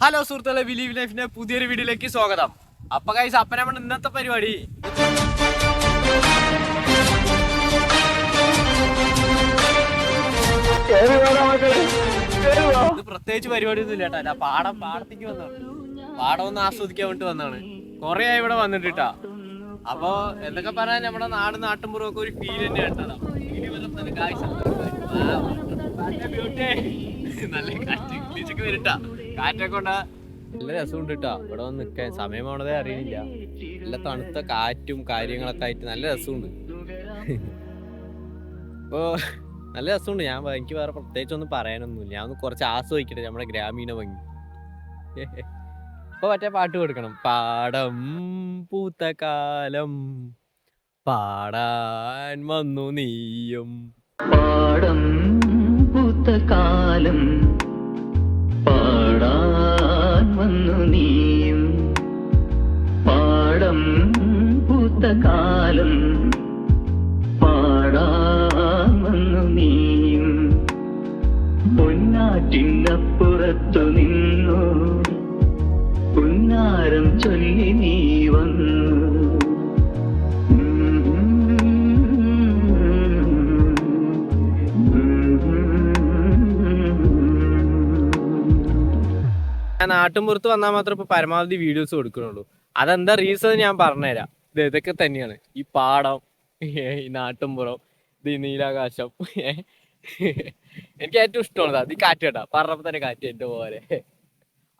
Hello സുഹൃത്തുക്കളെ. Believe ലൈഫിന്റെ പുതിയൊരു വീഡിയോയിലേക്ക് സ്വാഗതം. അപ്പൊ കൈസ് അപ്പന ഇന്നത്തെ പരിപാടി. ഇത് പ്രത്യേകിച്ച് പരിപാടി ഒന്നും ഇല്ല കേട്ടോ പാടം പാടത്തേക്ക് വന്നാണ് പാടം ഒന്ന് ആസ്വദിക്കാൻ വേണ്ടി വന്നാണ് കൊറേ ആയി ഇവിടെ വന്നിട്ടാ അപ്പൊ എന്തൊക്കെ പറയാൻ നമ്മുടെ നാട് നാട്ടുമ്പുറം ഒക്കെ ഒരു ഫീൽ തന്നെ കേട്ടോ. നല്ല കാറ്റ് വരട്ടാ കാറ്റൊക്കെ കൊണ്ടാ നല്ല രസമുണ്ട് കേട്ടോ ഇവിടെ വന്ന് നിൽക്കാൻ സമയമാണതേ അറിയില്ല നല്ല തണുത്ത കാറ്റും കാര്യങ്ങളൊക്കെ ആയിട്ട് നല്ല രസമുണ്ട്. ഇപ്പോ നല്ല രസമുണ്ട്. ഞാൻ എനിക്ക് വേറെ പ്രത്യേകിച്ച് ഒന്നും പറയാനൊന്നുമില്ല. ഞാൻ ഒന്ന് കുറച്ച് ആസ്വദിക്കട്ടെ നമ്മുടെ ഗ്രാമീണ ഭംഗി. ഇപ്പൊ മറ്റേ പാട്ട് കൊടുക്കണം. പാടം പൂത്ത കാലം പാടാൻ വന്നു നീയും. പാടം പൂത്ത കാലം പുന്നാരം ചൊല്ലി നീ വന്നു. ഞാൻ വന്നാൽ മാത്രം ഇപ്പൊ പരമാവധി വീഡിയോസ് കൊടുക്കണുള്ളൂ അതെന്താ റീസൺ ഞാൻ പറഞ്ഞുതരാം. ഇത് ഇതൊക്കെ തന്നെയാണ്. ഈ പാടം ഈ നാട്ടിൻപുറം ഇത് ഈ നീലാകാശം. എനിക്ക് ഏറ്റവും ഇഷ്ടമാണ് അത്. ഈ കാറ്റ് കേട്ടാ. പറഞ്ഞപ്പോ തന്നെ കാറ്റ് എന്റെ പോലെ.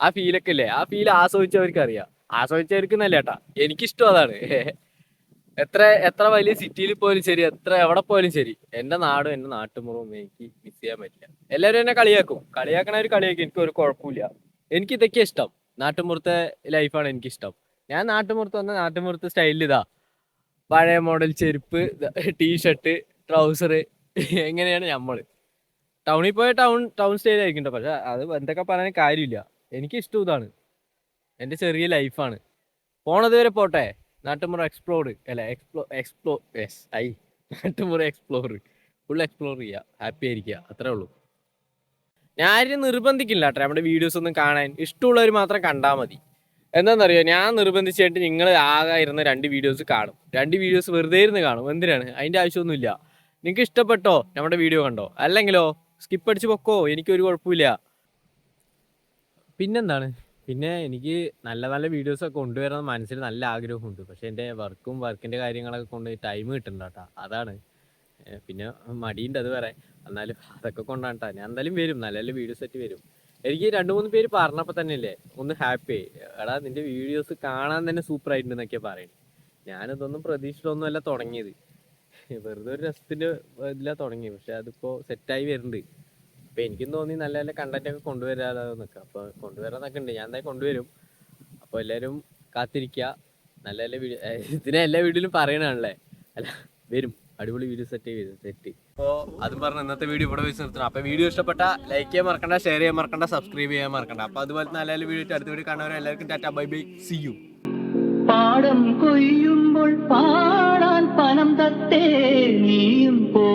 ആ ഫീലൊക്കെ ഇല്ലേ? ആ ഫീൽ ആസ്വദിച്ചവർക്ക് അറിയാം ആസ്വദിച്ചവർക്ക് നല്ല ഏട്ടാ എനിക്കിഷ്ടം അതാണ്. എത്ര എത്ര വലിയ സിറ്റിയിൽ പോലും ശരി എത്ര എവിടെ പോലും ശരി എന്റെ നാടും എന്റെ നാട്ടുമുറവും എനിക്ക് മിസ് ചെയ്യാൻ പറ്റില്ല. എല്ലാവരും എന്നെ കളിയാക്കും. കളിയാക്കണ ഒരു കളിയാക്കും എനിക്ക് ഒരു കുഴപ്പമില്ല. എനിക്ക് ഇതൊക്കെ ഇഷ്ടം. നാട്ടുമ്പുറത്തെ ലൈഫാണ് എനിക്കിഷ്ടം. ഞാൻ നാട്ടുമ്പുറത്ത് വന്ന നാട്ടുമ്പുറത്ത് സ്റ്റൈലിൽ ഇതാ. പഴയ മോഡൽ ചെരുപ്പ് ടീഷർട്ട് ട്രൗസർ എങ്ങനെയാണ് നമ്മൾ ടൗണിൽ പോയ ടൗൺ ടൗൺ സ്റ്റൈലായിരിക്കും കേട്ടോ പക്ഷെ അത് എന്തൊക്കെ പറയാൻ കാര്യമില്ല. എനിക്ക് ഇഷ്ടം ഇതാണ്. എന്റെ ചെറിയ ലൈഫാണ് പോണത് വരെ പോട്ടെ. നാട്ടുമുറ എക്സ്പ്ലോർ അല്ല explore explore S I. Nattumura explore full explore ചെയ്യുക ഹാപ്പി ആയിരിക്കുക അത്രേ ഉള്ളൂ. ഞാൻ നിർബന്ധിക്കില്ല കേട്ടോ നമ്മുടെ വീഡിയോസ് ഒന്നും കാണാൻ. ഇഷ്ടമുള്ളവർ മാത്രം കണ്ടാൽ മതി. എന്താണെന്നറിയോ ഞാൻ നിർബന്ധിച്ചായിട്ട് നിങ്ങൾ ആകെ ഇരുന്ന് രണ്ട് വീഡിയോസ് കാണും. രണ്ട് വീഡിയോസ് വെറുതെ ഇരുന്ന് കാണും. എന്തിനാണ്? അതിന്റെ ആവശ്യമൊന്നുമില്ല. നിങ്ങൾക്ക് ഇഷ്ടപ്പെട്ടോ? നമ്മുടെ വീഡിയോ കണ്ടോ? അല്ലെങ്കിലോ? സ്കിപ്പ് അടിച്ച് പൊക്കോ? എനിക്കൊരു കുഴപ്പമില്ല. പിന്നെന്താണ്? പിന്നെ എനിക്ക് നല്ല നല്ല വീഡിയോസ് ഒക്കെ കൊണ്ടുവരണം മനസ്സിൽ നല്ല ആഗ്രഹമുണ്ട്. പക്ഷെ എന്റെ വർക്കും വർക്കിന്റെ കാര്യങ്ങളൊക്കെ കൊണ്ട് ടൈം കിട്ടുന്നുണ്ട് കേട്ടോ അതാണ് പിന്നെ മടിയുണ്ട് അത് വരെ എന്നാലും അതൊക്കെ കൊണ്ടാണ്. ഞാൻ എന്തായാലും വരും. നല്ല നല്ല വീഡിയോസ് ആയിട്ട് വരും. എനിക്ക് രണ്ട് മൂന്ന് പേര് പറഞ്ഞപ്പോൾ തന്നെ ഇല്ലേ ഒന്ന് ഹാപ്പി എടാ നിന്റെ വീഡിയോസ് കാണാൻ തന്നെ സൂപ്പർ ആയിട്ടുണ്ട് ആയിട്ടുണ്ടെന്നൊക്കെ പറയുന്നത് ഞാനിതൊന്നും പ്രതീക്ഷിച്ചിട്ടൊന്നുമല്ല തുടങ്ങിയത്. വെറുതെ ഒരു രസത്തിന്റെ ഇതിലാണ് തുടങ്ങിയത്. പക്ഷെ അതിപ്പോ സെറ്റായി വരുന്നുണ്ട്. അപ്പൊ എനിക്കും തോന്നി നല്ല നല്ല കണ്ടന്റ് ഒക്കെ കൊണ്ടുവരാന്നൊക്കെ അപ്പൊ കൊണ്ടുവരാന്നൊക്കെ ഉണ്ട്. ഞാൻ എന്തായാലും കൊണ്ടുവരും. അപ്പൊ എല്ലാവരും കാത്തിരിക്കുക നല്ല നല്ല വീഡിയോ ഇതിനെ എല്ലാ വീഡിയോയിലും പറയണാണല്ലേ അല്ല വരും. അടിപൊളി വീഡിയോ സെറ്റ് ചെയ്ത് സെറ്റ് അപ്പോൾ അതും പറഞ്ഞ ഇന്നത്തെ വീഡിയോ ഇവിടെ വെച്ച് നിർത്തണം. അപ്പോൾ വീഡിയോ ഇഷ്ടപ്പെട്ട ലൈക്ക് ചെയ്യാൻ മറക്കണ്ട ഷെയർ ചെയ്യാൻ മറക്കണ്ട സബ്സ്ക്രൈബ് ചെയ്യാൻ മറക്കണ്ട. അപ്പോൾ അതുപോലെ നല്ല നല്ല വീഡിയോ അടുത്ത വീഡിയോ കാണുന്നവരെ എല്ലാവർക്കും tata bye bye. See you പാടം കൊയ്യുമ്പോൾ പാടാൻ പണം തത്തേ നീയും പോരാമോ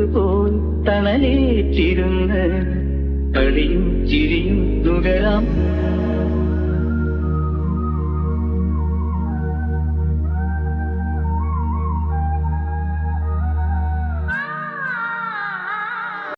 പോയി തണലേറ്റിരുന്ന് കളിയും ചിരിയും നുകരാം.